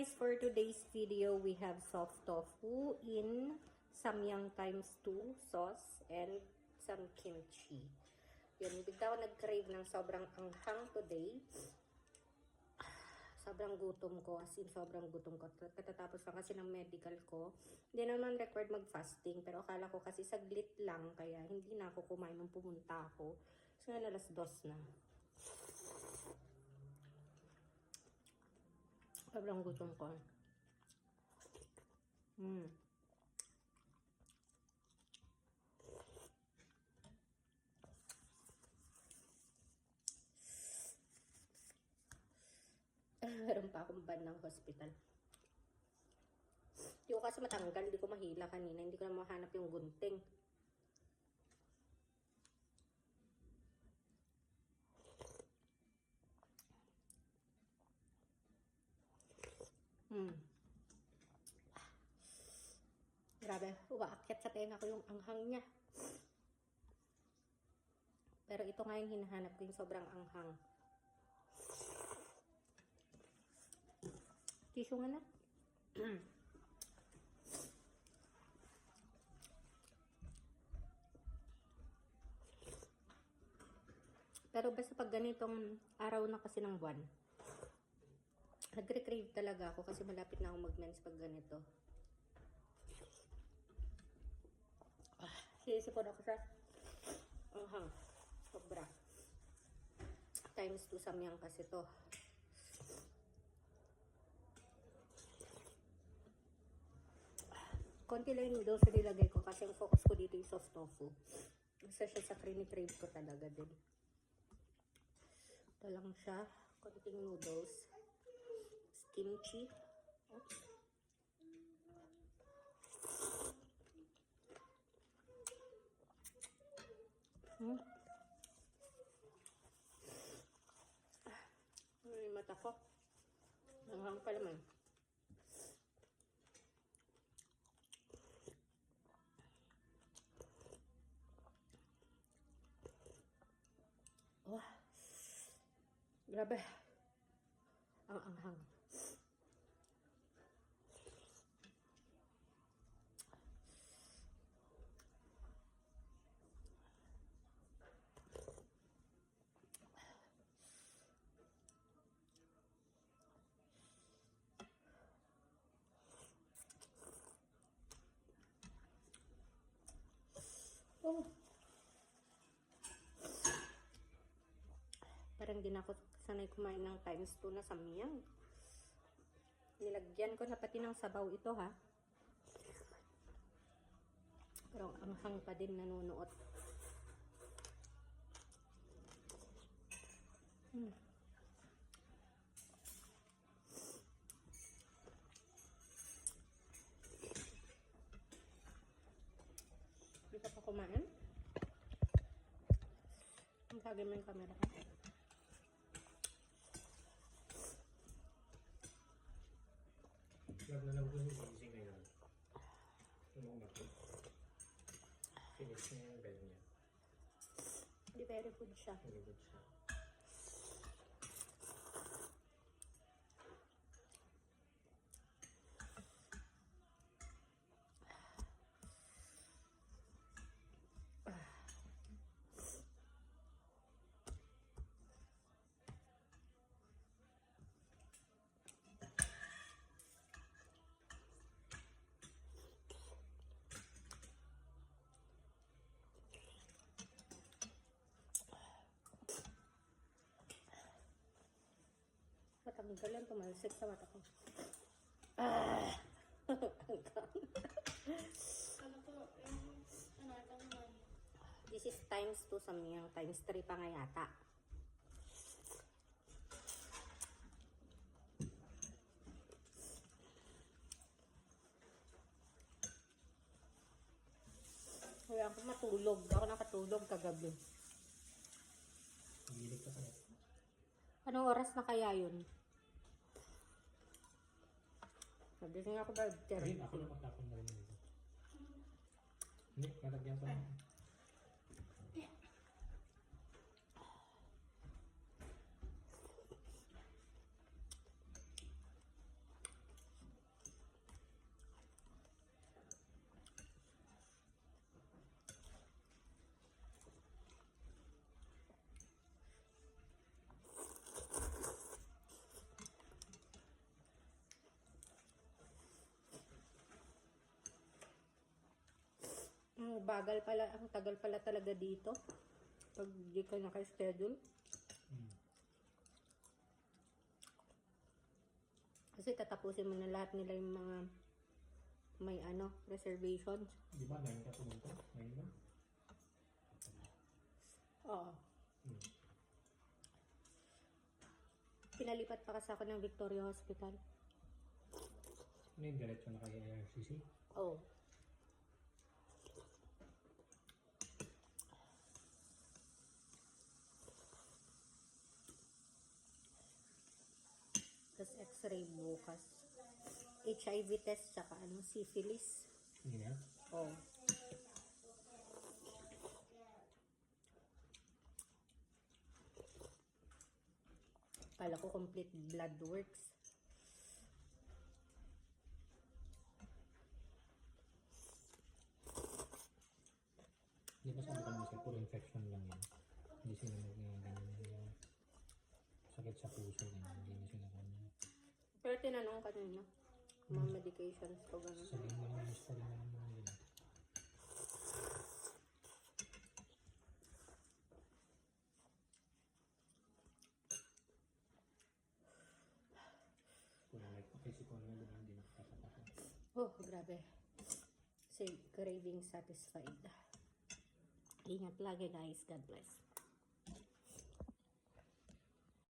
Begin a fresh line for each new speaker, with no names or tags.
guys, for today's video, we have soft tofu in samyang times 2 sauce and some kimchi. Yun, bigla ako nag-crave ng sobrang anghang today. Sobrang gutom ko, as in sobrang gutom ko. Katatapos lang kasi ng medical ko. Hindi naman required mag-fasting, pero akala ko kasi saglit lang, kaya hindi na ako kumain nung pumunta ako. So, ngayon alas dos na. Sobrang gutom ko. Mm. Meron pa akong ban ng hospital. Ko kasi matanggal, hindi ko mahila kanina. Hindi ko na mahanap yung gunting. Hmm. Grabe, umaakyat sa tenga ko yung anghang niya. Pero ito nga hinahanap ko yung sobrang anghang. Tissue nga na. Pero basta pag ganitong araw na kasi ng buwan, nagre-crave talaga ako kasi malapit na ako mag-mens pag ganito. Ah, sinisipon ako sa anghang. Sobra. Times 2 samyang kasi to. Konti lang yung noodles na nilagay ko kasi ang focus ko dito yung soft tofu. Isa siya sa crave ko talaga din. Ito lang siya. Konting noodles. Kimchi. Oops. Hmm. Yung mata ko? Nanghang pa naman. Wah. Grabe. Ang anghang. Oh. Parang din ako sanay kumain ng times 2 na samyang. Nilagyan ko na pati ng sabaw ito ha. Pero ang anghang pa din nanunuot. Hmm. Hindi ka pa kumain? Ang tagay mo yung camera ko.
Love na love ko si Easy ngayon. Umumak ko. Finish niya yung bed niya.
Hindi very good siya.
Very good siya.
Matanggal lang tumalsik sa mata ko. Ah!
Ano ano.
This is times 2 sa mga times 3 pa nga yata. Kaya ako matulog. Ako nakatulog kagabi. Anong oras na kaya yun? Nagising ako ba?
Rin, ako lang matapon na rin. Hindi, nalagyan ko na.
Bagal pala, ang tagal pala talaga dito. Pag di ka naka-schedule.
Mm.
Kasi tatapusin mo na lahat nila yung mga may ano, reservations.
Di ba, 9 ka pumunta? 9 ba?
Oo.
Mm.
Pinalipat pa kasi ako ng Victoria Hospital.
Ano yung diretso na kay IRCC?
Oo. Tapos x-ray bukas. HIV test tsaka ano, syphilis.
Hindi na?
Oo. Kala ko complete blood works.
Di ba sabi ko sa'yo, puro infection lang yan. Hindi sila mag ganyan yung sakit sa puso. Hindi sila ganyan.
Pero tinanong kanina, mga medications ko ganun.
Sabihin mo yung history na naman nila. Kung like, kasi kung ano naman, hindi nakakatakan.
Oh, grabe. Say, craving satisfied. Ingat lagi guys. God bless.